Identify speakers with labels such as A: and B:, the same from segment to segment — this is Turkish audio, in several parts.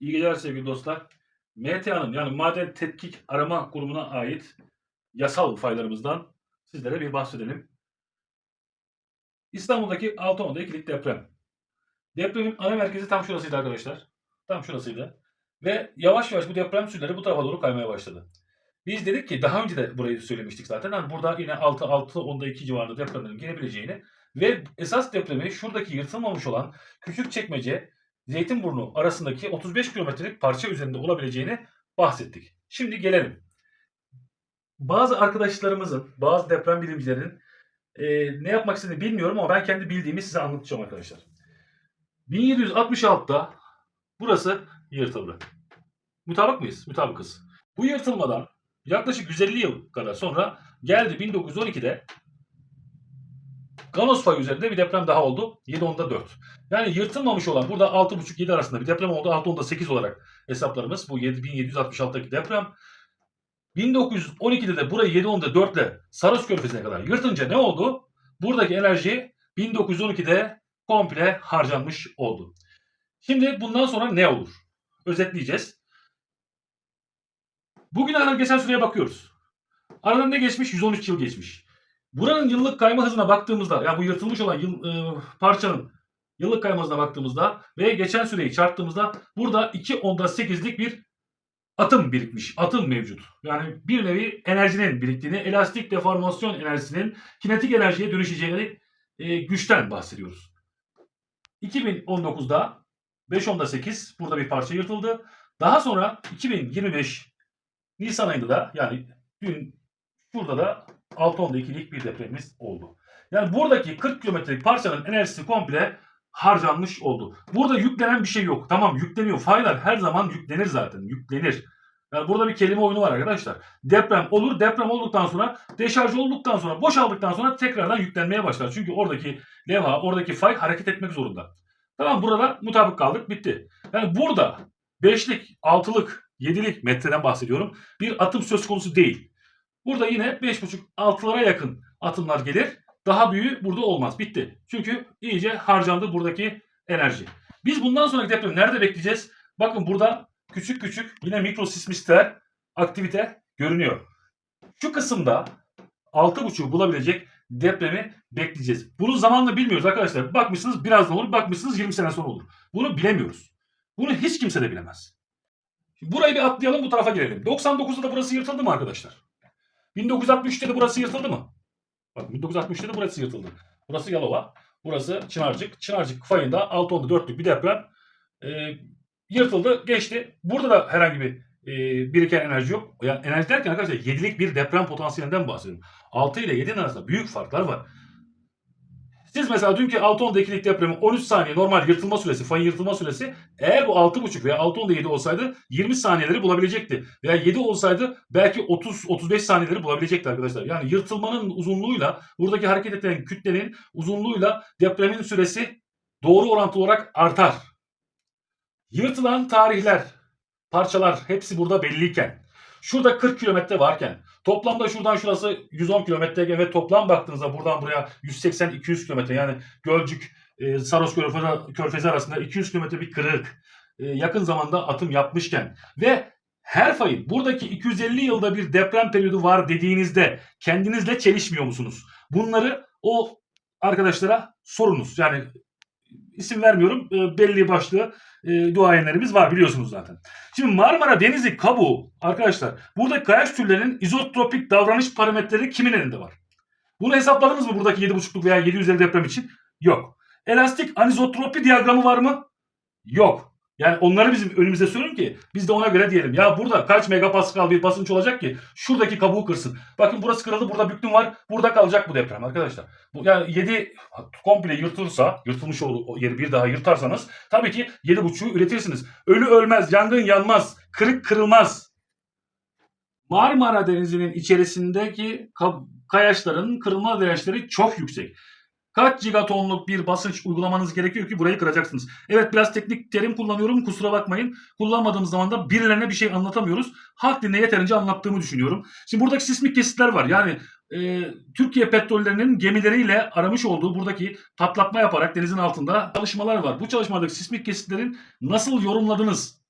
A: İyi geceler sevgili dostlar. MTA'nın yani Maden Tetkik Arama Kurumu'na ait yasal faylarımızdan sizlere bir bahsedelim. İstanbul'daki Altınova'da ikilik deprem. Depremin ana merkezi tam şurasıydı arkadaşlar. Tam şurasıydı. Ve yavaş yavaş bu deprem sülleri bu tarafa doğru kaymaya başladı. Biz dedik ki daha önce de burayı söylemiştik zaten. Yani burada yine 6 6 10'da 2 civarında depremlerin gelebileceğini ve esas depremi şuradaki yırtılmamış olan Küçükçekmece Zeytinburnu arasındaki 35 kilometrelik parça üzerinde olabileceğini bahsettik. Şimdi gelelim. Bazı arkadaşlarımızın, bazı deprem bilimcilerin e, ne yapmak istediğini bilmiyorum ama ben kendi bildiğimi size anlatacağım arkadaşlar. 1766'da burası yırtıldı. Mutabık mıyız? Mutabıkız. Bu yırtılmadan yaklaşık 150 yıl kadar sonra geldi 1912'de Ganos payı üzerinde bir deprem daha oldu. 7.10'da 4. Yani yırtılmamış olan burada 6.5-7 arasında bir deprem oldu. 6.10'da 8 olarak hesaplarımız. Bu 1766'daki deprem. 1912'de de burayı 7.10'da 4 ile Saros Körfezi'ne kadar yırtınca ne oldu? Buradaki enerji 1912'de komple harcanmış oldu. Şimdi bundan sonra ne olur? Özetleyeceğiz. Bugün aradan geçen süreye bakıyoruz. Aradan ne geçmiş? 113 yıl geçmiş. Buranın yıllık kayma hızına baktığımızda, yani bu yırtılmış olan yıl, e, parçanın yıllık kayma hızına baktığımızda ve geçen süreyi çarptığımızda burada 2 onda 8'lik bir atım birikmiş. Atım mevcut. Yani bir nevi enerjinin biriktiğini, elastik deformasyon enerjisinin kinetik enerjiye dönüşeceğini e, güçten bahsediyoruz. 2019'da 5 onda 8 burada bir parça yırtıldı. Daha sonra 2025 Nisan ayında da yani dün burada da 6 onda 2'lik bir depremimiz oldu. Yani buradaki 40 kilometrelik parçanın enerjisi komple harcanmış oldu. Burada yüklenen bir şey yok. Tamam yükleniyor. Faylar her zaman yüklenir zaten. Yüklenir. Yani burada bir kelime oyunu var arkadaşlar. Deprem olur. Deprem olduktan sonra deşarj olduktan sonra boşaldıktan sonra tekrardan yüklenmeye başlar. Çünkü oradaki levha, oradaki fay hareket etmek zorunda. Tamam burada mutabık kaldık. Bitti. Yani burada 5'lik, 6'lık, 7'lik metreden bahsediyorum. Bir atım söz konusu değil. Burada yine 5.5-6'lara yakın atımlar gelir. Daha büyüğü burada olmaz. Bitti. Çünkü iyice harcandı buradaki enerji. Biz bundan sonraki depremi nerede bekleyeceğiz? Bakın burada küçük küçük yine mikrosismistel aktivite görünüyor. Şu kısımda 6.5'u bulabilecek depremi bekleyeceğiz. Bunu zamanla bilmiyoruz arkadaşlar. Bakmışsınız birazdan olur, bakmışsınız 20 sene sonra olur. Bunu bilemiyoruz. Bunu hiç kimse de bilemez. Burayı bir atlayalım bu tarafa gelelim. 99'da da burası yırtıldı mı arkadaşlar? 1963'te de burası yırtıldı mı? Bak 1963'te de burası yırtıldı. Burası Yalova. Burası Çınarcık. Çınarcık fayında 6.10'da 4'lük bir deprem. Ee, yırtıldı, geçti. Burada da herhangi bir e, biriken enerji yok. Yani enerji derken arkadaşlar 7'lik bir deprem potansiyelinden bahsediyorum. 6 ile 7'nin arasında büyük farklar var. Siz mesela dünkü 6.10'da 2'lik depremin 13 saniye normal yırtılma süresi, fayın yırtılma süresi eğer bu 6.5 veya 6.10'da 7 olsaydı 20 saniyeleri bulabilecekti. Veya 7 olsaydı belki 30-35 saniyeleri bulabilecekti arkadaşlar. Yani yırtılmanın uzunluğuyla buradaki hareket eden kütlenin uzunluğuyla depremin süresi doğru orantılı olarak artar. Yırtılan tarihler, parçalar hepsi burada belliyken, şurada 40 kilometre varken, toplamda şuradan şurası 110 kilometre ve toplam baktığınızda buradan buraya 180-200 kilometre yani Gölcük, e, Saros Körfezi, Körfezi arasında 200 kilometre bir kırık e, yakın zamanda atım yapmışken ve her fayın buradaki 250 yılda bir deprem periyodu var dediğinizde kendinizle çelişmiyor musunuz? Bunları o arkadaşlara sorunuz. Yani isim vermiyorum e, belli başlı e, duayenlerimiz var biliyorsunuz zaten. Şimdi Marmara Denizi kabuğu arkadaşlar buradaki kayaç türlerinin izotropik davranış parametreleri kimin elinde var? Bunu hesapladınız mı buradaki 7.5'luk veya 750 deprem için? Yok. Elastik anizotropi diyagramı var mı? Yok. Yani onları bizim önümüze sürün ki biz de ona göre diyelim. Ya burada kaç megapascal bir basınç olacak ki şuradaki kabuğu kırsın. Bakın burası kırıldı burada büktüm var. Burada kalacak bu deprem arkadaşlar. Bu, yani 7 komple yırtılırsa yırtılmış o yeri bir daha yırtarsanız tabii ki 7.5'u üretirsiniz. Ölü ölmez, yangın yanmaz, kırık kırılmaz. Marmara Denizi'nin içerisindeki ka- kayaçların kırılma dirençleri çok yüksek. Kaç gigatonluk bir basınç uygulamanız gerekiyor ki burayı kıracaksınız. Evet biraz teknik terim kullanıyorum kusura bakmayın. Kullanmadığımız zaman da birilerine bir şey anlatamıyoruz. Halk dinle yeterince anlattığımı düşünüyorum. Şimdi buradaki sismik kesitler var. Yani e, Türkiye petrollerinin gemileriyle aramış olduğu buradaki patlatma yaparak denizin altında çalışmalar var. Bu çalışmadaki sismik kesitlerin nasıl yorumladınız?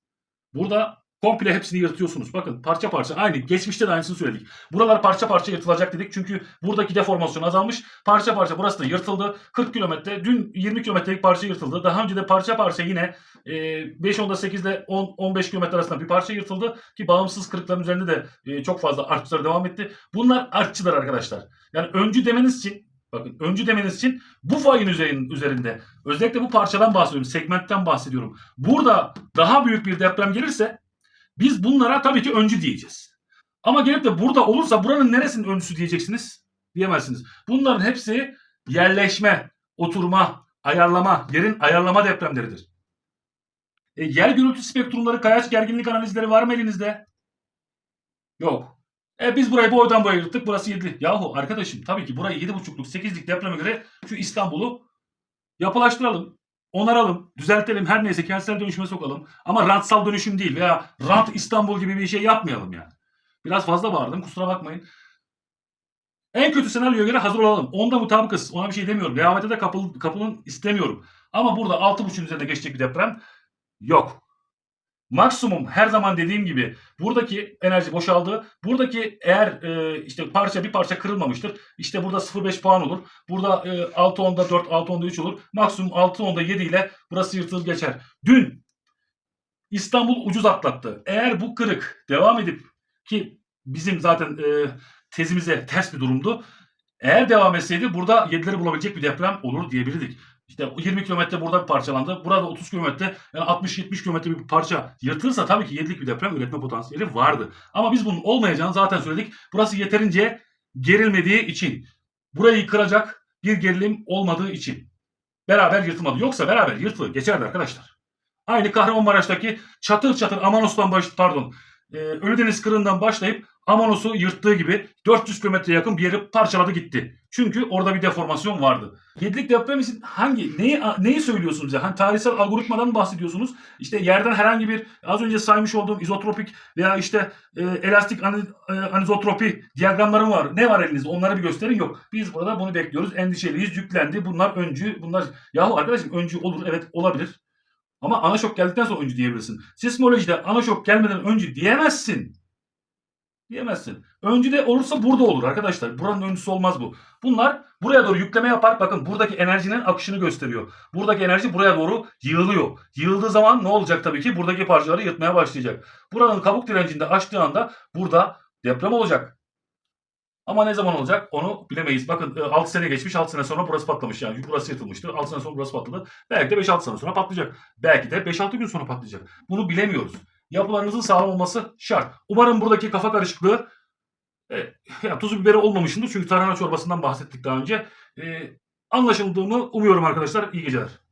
A: Burada komple hepsini yırtıyorsunuz. Bakın parça parça aynı. Geçmişte de aynısını söyledik. Buralar parça parça yırtılacak dedik. Çünkü buradaki deformasyon azalmış. Parça parça burası da yırtıldı. 40 kilometre. Dün 20 kilometrelik parça yırtıldı. Daha önce de parça parça yine e, 5.8 ile 10-15 kilometre arasında bir parça yırtıldı. Ki bağımsız kırıkların üzerinde de e, çok fazla artçılar devam etti. Bunlar artçılar arkadaşlar. Yani öncü demeniz için Bakın öncü demeniz için bu fayın üzerin- üzerinde özellikle bu parçadan bahsediyorum, segmentten bahsediyorum. Burada daha büyük bir deprem gelirse biz bunlara tabii ki öncü diyeceğiz. Ama gelip de burada olursa buranın neresinin öncüsü diyeceksiniz? Diyemezsiniz. Bunların hepsi yerleşme, oturma, ayarlama, yerin ayarlama depremleridir. E, yer gürültü spektrumları, kayaç gerginlik analizleri var mı elinizde? Yok. E biz burayı boydan boya yırttık. Burası 7. Yahu arkadaşım tabii ki burayı 7.5'luk 8'lik depreme göre şu İstanbul'u yapılaştıralım. Onaralım, düzeltelim, her neyse kentsel dönüşüme sokalım. Ama rantsal dönüşüm değil veya rant İstanbul gibi bir şey yapmayalım yani. Biraz fazla bağırdım kusura bakmayın. En kötü senaryoya göre hazır olalım. Onda mutabıkız. Ona bir şey demiyorum. Rehavete de kapıl, kapılın istemiyorum. Ama burada 6.5'ün üzerinde geçecek bir deprem yok. Maksimum her zaman dediğim gibi buradaki enerji boşaldı. Buradaki eğer e, işte parça bir parça kırılmamıştır. İşte burada 0.5 puan olur. Burada e, 6 onda 4, 6 onda 3 olur. Maksimum 6 onda 7 ile burası yırtılır geçer. Dün İstanbul ucuz atlattı. Eğer bu kırık devam edip ki bizim zaten e, tezimize ters bir durumdu. Eğer devam etseydi burada 7'leri bulabilecek bir deprem olur diyebilirdik. İşte 20 kilometre burada bir parçalandı. Burada 30 kilometre yani 60-70 kilometre bir parça yırtılırsa tabii ki 7'lik bir deprem üretme potansiyeli vardı. Ama biz bunun olmayacağını zaten söyledik. Burası yeterince gerilmediği için. Burayı kıracak bir gerilim olmadığı için. Beraber yırtılmadı. Yoksa beraber yırtılır geçerdi arkadaşlar. Aynı Kahramanmaraş'taki çatır çatır Amanos'tan baş pardon e, Ölüdeniz kırığından başlayıp Amanos'u yırttığı gibi 400 kilometre yakın bir yeri parçaladı gitti. Çünkü orada bir deformasyon vardı. Yedilik deprem için hangi neyi neyi söylüyorsunuz ya? Hani tarihsel algoritmadan mı bahsediyorsunuz? İşte yerden herhangi bir az önce saymış olduğum izotropik veya işte e, elastik ani, e, anizotropi diyagramları var. Ne var elinizde? Onları bir gösterin. Yok. Biz burada bunu bekliyoruz. Endişeliyiz. Yüklendi. Bunlar öncü. Bunlar yahu arkadaşım öncü olur. Evet olabilir. Ama ana şok geldikten sonra öncü diyebilirsin. Sismolojide ana şok gelmeden öncü diyemezsin. Diyemezsin. Öncü de olursa burada olur arkadaşlar. Buranın öncüsü olmaz bu. Bunlar buraya doğru yükleme yapar. Bakın buradaki enerjinin akışını gösteriyor. Buradaki enerji buraya doğru yığılıyor. Yığıldığı zaman ne olacak tabii ki? Buradaki parçaları yırtmaya başlayacak. Buranın kabuk direncinde açtığı anda burada deprem olacak. Ama ne zaman olacak onu bilemeyiz. Bakın 6 sene geçmiş 6 sene sonra burası patlamış yani. Burası yırtılmıştı. 6 sene sonra burası patladı. Belki de 5-6 sene sonra patlayacak. Belki de 5-6 gün sonra patlayacak. Bunu bilemiyoruz. Yapılarınızın sağlam olması şart. Umarım buradaki kafa karışıklığı e, ya tuzu biberi olmamışındır. Çünkü tarhana çorbasından bahsettik daha önce. E, anlaşıldığımı umuyorum arkadaşlar. İyi geceler.